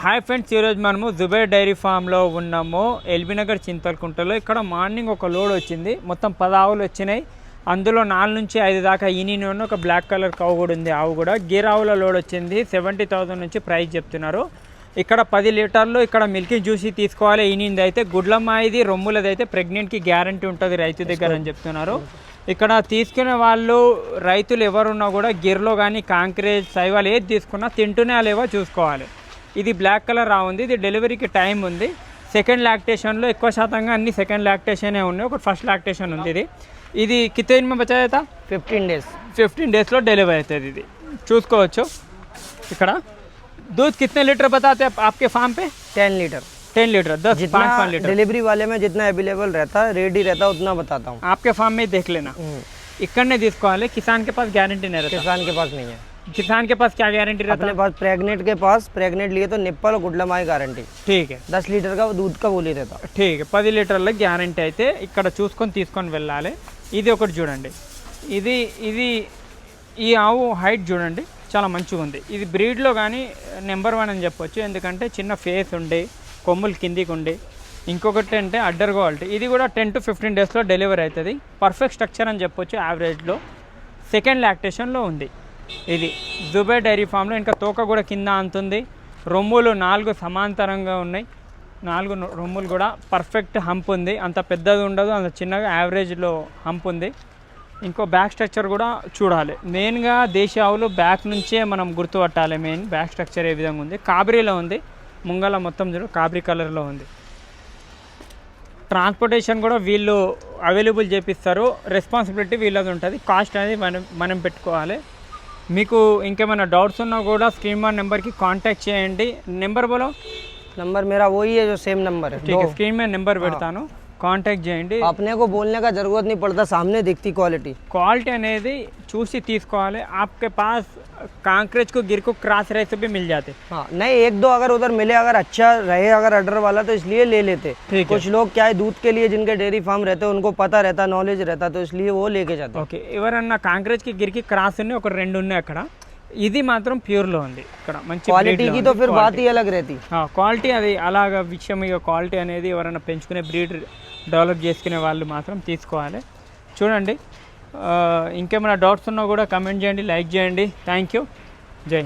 Hi friends ఈరోజు మనము Dubai dairy ఫామ్లో ఉన్నాము. ఎల్బీనగర్ చింతలకుంటలో. ఇక్కడ మార్నింగ్ ఒక లోడ్ వచ్చింది. మొత్తం పది ఆవులు వచ్చినాయి. అందులో నాలుగు నుంచి ఐదు దాకా ఈనిన ఒక బ్లాక్ కలర్ కవ్ కూడా ఉంది ఆవు కూడా. గీర్ ఆవుల లోడ్ వచ్చింది. సెవెంటీ థౌసండ్ నుంచి ప్రైస్ చెప్తున్నారు. ఇక్కడ పది లీటర్లు ఇక్కడ మిల్కీ జ్యూసీ తీసుకోవాలి. ఈనింది అయితే గుడ్లమ్మ ఇది రొమ్ములది అయితే ప్రెగ్నెంట్కి గ్యారంటీ ఉంటుంది రైతు దగ్గర అని చెప్తున్నారు. ఇక్కడ తీసుకునే వాళ్ళు రైతులు ఎవరున్నా కూడా గిర్లో కానీ కాంక్రీట్ సైవాలు ఏది తీసుకున్నా తింటూనే లేవో చూసుకోవాలి. ఇది బ్లాక్ కలర్ రా ఉంది ఇది డెలివరీకి టైం ఉంది సెకండ్ లాక్టేషన్లో ఎక్కువ శాతంగా అన్ని సెకండ్ లాక్టేషనే ఉన్నాయి ఒకటి ఫస్ట్ లాక్టేషన్ ఉంది ఇది ఇది కితే दिन में బచాయతా फिफ्टीन डेज ఫిఫ్టీన్ డేస్లో డెలివరీ అవుతుంది ఇది చూసుకోవచ్చు ఇక్కడ दूध कितने लीटर बताते हैं आपके फार्म पे टेन लीटर टेन लीटर दस जितना पाँच पाँच लीटर डिलीवरी वाले में जितना अवेलेबल रहता है रेडी रहता है उतना बताता हूँ आपके फार्म में देख लेना इकड़ने తీసుకోవాలి కిసాన్ के पास गारंटी नहीं रहता किसान के पास नहीं है किसान के पास क्या गारंटी रहता अपने पास प्रेग्नेंट के पास प्रेग्नेंट लिए तो निप्पल और गुडलमाई गारंटी ठीक है दस लीटर का दूध का बोली रहता ఠీక్ పది లీటర్ల గ్యారంటీ అయితే ఇక్కడ చూసుకొని తీసుకొని వెళ్ళాలి ఇది ఒకటి చూడండి ఇది ఇది ఈ ఆవు హైట్ చూడండి చాలా మంచిగా ఉంది ఇది బ్రీడ్లో కానీ నెంబర్ వన్ అని చెప్పొచ్చు ఎందుకంటే చిన్న ఫేస్ ఉండి కొమ్ములు కిందికి ఉండి ఇంకొకటి అంటే అడ్డర్ క్వాలిటీ ఇది కూడా టెన్ టు ఫిఫ్టీన్ డేస్లో డెలివరీ అవుతుంది పర్ఫెక్ట్ స్ట్రక్చర్ అని చెప్పొచ్చు యావరేజ్లో సెకండ్ లాక్టేషన్లో ఉంది ఇది దుబాయ్ డైరీ ఫామ్లో ఇంకా తోక కూడా కింద అంతుంది. రొమ్ములు నాలుగు సమాంతరంగా ఉన్నాయి. నాలుగు రొమ్ములు కూడా పర్ఫెక్ట్ హంప్ ఉంది. అంత పెద్దది ఉండదు అంత చిన్నగా యావరేజ్లో హంప్ ఉంది. ఇంకో బ్యాక్ స్ట్రక్చర్ కూడా చూడాలి. మెయిన్గా దేశీ ఆవులు బ్యాక్ నుంచే మనం గుర్తుపట్టాలి. మెయిన్ బ్యాక్ స్ట్రక్చర్ ఏ విధంగా ఉంది? కాబరీలో ఉంది. ముంగల మొత్తం చూడు కాబరీ కలర్లో ఉంది. ట్రాన్స్పోర్టేషన్ కూడా వీళ్ళు అవైలబుల్ చేపిస్తారు. రెస్పాన్సిబిలిటీ వీళ్ళది ఉంటుంది. కాస్ట్ అనేది మనం మనం పెట్టుకోవాలి. మీకు ఇంకేమైనా డౌట్స్ ఉన్నా కూడా స్క్రీన్ మా నెంబర్కి కాంటాక్ట్ చేయండి నెంబర్ బోలో नंबर मेरा वही है जो सेम नंबर है ठीक है स्क्रीन में నెంబర్ పెడతాను కాంటాక్ట్ చేయండి अपने को बोलने का जरूरत नहीं पड़ता सामने दिखती क्वालिटी క్వాలిటీ అనేది చూసి తీసుకోవాలి आपके पास कांक्रेज को गिर को क्रॉस रेस भी मिल जाते हाँ नहीं एक दो अगर उधर मिले अगर अच्छा रहे अगर अडर वाला तो इसलिए ले लेते ठीक है कुछ लोग क्या है दूध के लिए जिनके डेयरी फार्म रहते हैं उनको पता रहता नॉलेज रहता तो इसलिए वो लेके जाते ఓకే ఎవరన్నా కాంక్రేజ్కి గిరికి క్రాస్ ఉన్నాయి ఒక రెండు ఉన్నాయి అక్కడ ఇది మాత్రం ప్యూర్లో ఉంది. ఇక్కడ మంచి క్వాలిటీ తో ఫిర్ రేతి క్వాలిటీ అది అలాగ విషయం ఇక క్వాలిటీ అనేది ఎవరైనా పెంచుకునే బ్రీడ్ డెవలప్ చేసుకునే వాళ్ళు మాత్రం తీసుకోవాలి. చూడండి. ఇంకేమైనా డౌట్స్ ఉన్నా కూడా కమెంట్ చేయండి లైక్ చేయండి. థ్యాంక్ యూ జై